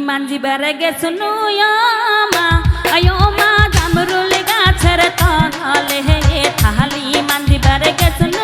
মানজিবার গেছুন মা আয়ো মা জামরুল গাছের তলে হে থালি মানজিবার গেছুন